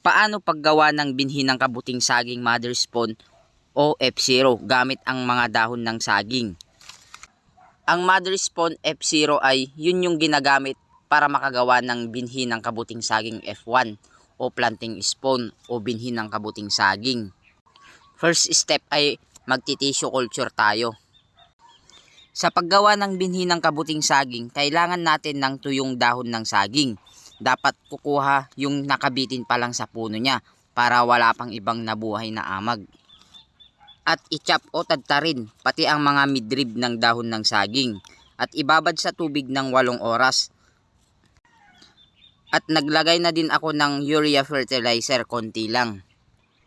Paano paggawa ng binhi ng kabuting saging mother spawn o F0 gamit ang mga dahon ng saging? Ang mother spawn F0 ay yun yung ginagamit para makagawa ng binhi ng kabuting saging F1 o planting spawn o binhi ng kabuting saging. First step ay magti-tissue culture tayo. Sa paggawa ng binhi ng kabuting saging, kailangan natin ng tuyong dahon ng saging. Dapat kukuha yung nakabitin pa lang sa puno niya para wala pang ibang nabuhay na amag. At ichap o tadtarin pati ang mga midrib ng dahon ng saging at ibabad sa tubig ng walong oras. At naglagay na din ako ng urea fertilizer konti lang.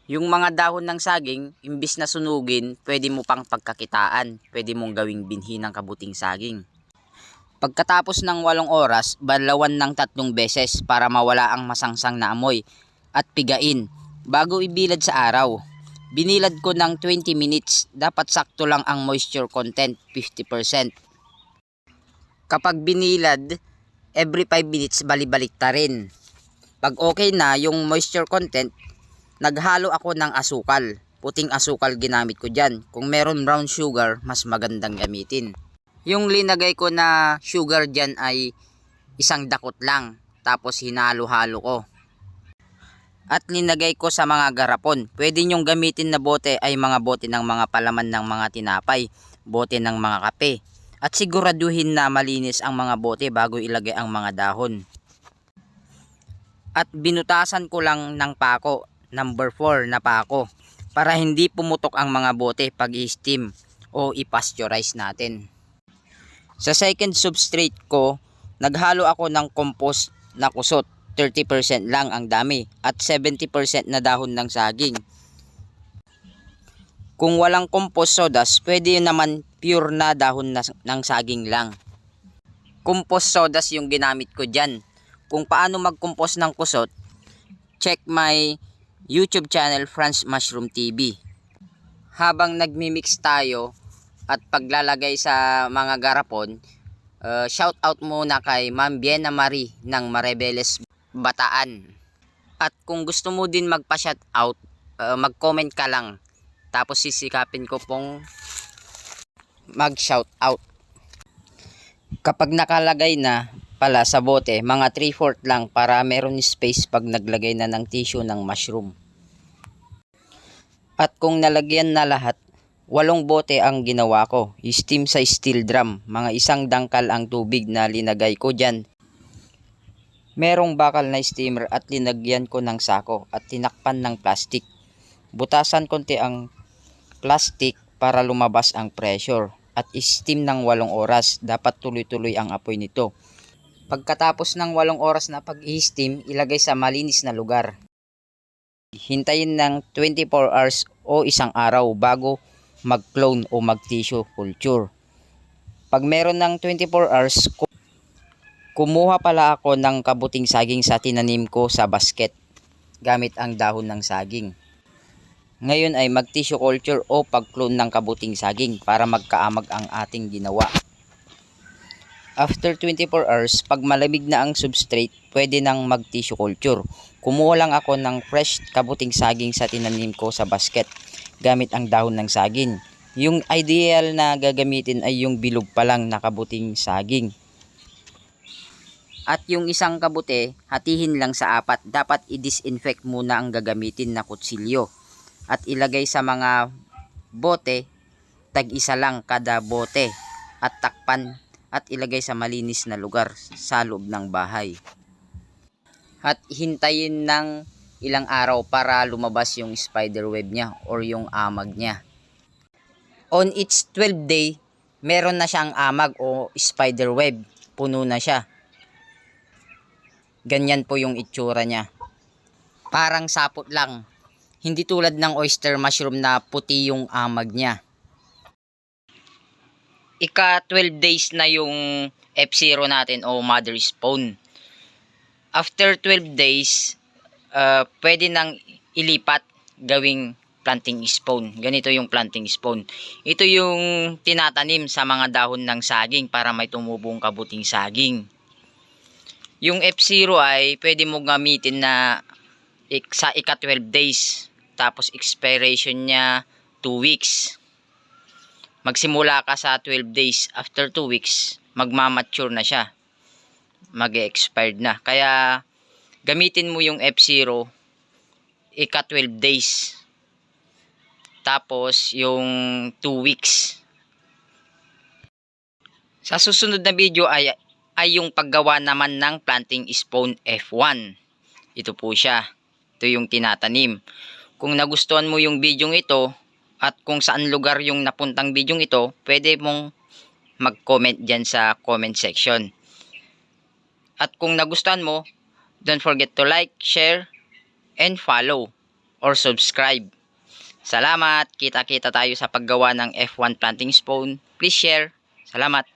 Yung mga dahon ng saging, imbis na sunugin, pwede mo pang pagkakitaan. Pwede mong gawing binhi ng kabuting saging. Pagkatapos ng walong oras, balawan ng tatlong beses para mawala ang masangsang na amoy at pigain bago ibilad sa araw. Binilad ko ng 20 minutes, dapat sakto lang ang moisture content, 50%. Kapag binilad, every 5 minutes balibalik ta rin. Pag okay na yung moisture content, naghalo ako ng asukal. Puting asukal ginamit ko dyan. Kung meron brown sugar, mas magandang gamitin. Yung linagay ko na sugar dyan ay isang dakot lang. Tapos hinalo-halo ko. At linagay ko sa mga garapon. Pwede nyong gamitin na bote ay mga bote ng mga palaman ng mga tinapay. Bote ng mga kape. At siguraduhin na malinis ang mga bote bago ilagay ang mga dahon. At binutasan ko lang ng pako, number 4 na pako, para hindi pumutok ang mga bote pag i-steam o i-pasteurize natin. Sa second substrate ko, naghalo ako ng compost na kusot. 30% lang ang dami at 70% na dahon ng saging. Kung walang compost sodas, pwede naman pure na dahon na, ng saging lang. Compost sodas yung ginamit ko dyan. Kung paano mag-compost ng kusot, check my YouTube channel Franz Mushroom TV. Habang nagmi-mix tayo at paglalagay sa mga garapon, uh, shout out muna kay Ma'am Biena Marie ng Marebeles Bataan. At kung gusto mo din magpa-shout out, uh, mag-comment ka lang. Tapos sisikapin ko pong mag-shout out. Kapag nakalagay na pala sa bote, mga 3-4 lang para meron space pag naglagay na ng tissue ng mushroom. At kung nalagyan na lahat, walong bote ang ginawa ko. Steam sa steel drum. Mga isang dangkal ang tubig na linagay ko dyan. Merong bakal na steamer at linagyan ko ng sako at tinakpan ng plastic. Butasan konti ang plastic para lumabas ang pressure at steam ng walong oras. Dapat tuloy-tuloy ang apoy nito. Pagkatapos ng walong oras na pag-i-steam, ilagay sa malinis na lugar. Hintayin ng 24 hours o isang araw bago mag-clone o mag-tissue culture. Pag meron ng 24 hours, kumuha pala ako ng kabuting saging sa tinanim ko sa basket gamit ang dahon ng saging. Ngayon ay mag-tissue culture o pag-clone ng kabuting saging para magkaamag ang ating ginawa. After 24 hours, pag malamig na ang substrate, pwede nang mag-tissue culture. Kumuha lang ako ng fresh kabuting saging sa tinanim ko sa basket gamit ang dahon ng saging. Yung ideal na gagamitin ay yung bilog pa lang na kabuting saging. At yung isang kabute, hatihin lang sa apat. Dapat i-disinfect muna ang gagamitin na kutsilyo. At ilagay sa mga bote, tag-isa lang kada bote. At takpan at ilagay sa malinis na lugar sa loob ng bahay. At hintayin ng ilang araw para lumabas yung spider web niya or yung amag niya. On its 12 day, meron na siyang amag o spider web. Puno na siya. Ganyan po yung itsura niya. Parang sapot lang. Hindi tulad ng oyster mushroom na puti yung amag niya ika 12 days na yung F0 natin o mother spawn. After 12 days, uh, pwede nang ilipat gawing planting spawn. Ganito yung planting spawn. Ito yung tinatanim sa mga dahon ng saging para may tumubong kabuting saging. Yung F0 ay pwede mo gamitin na sa ika 12 days. Tapos expiration niya 2 weeks. Magsimula ka sa 12 days. After 2 weeks, magmamature na siya. Mag-expired na. Kaya gamitin mo yung F0 ika 12 days. Tapos yung 2 weeks. Sa susunod na video ay ay yung paggawa naman ng planting spawn F1. Ito po siya. Ito yung tinatanim. Kung nagustuhan mo yung video ito at kung saan lugar yung napuntang video ito, pwede mong mag-comment dyan sa comment section. At kung nagustuhan mo, don't forget to like, share, and follow or subscribe. Salamat! Kita-kita tayo sa paggawa ng F1 planting spawn. Please share. Salamat!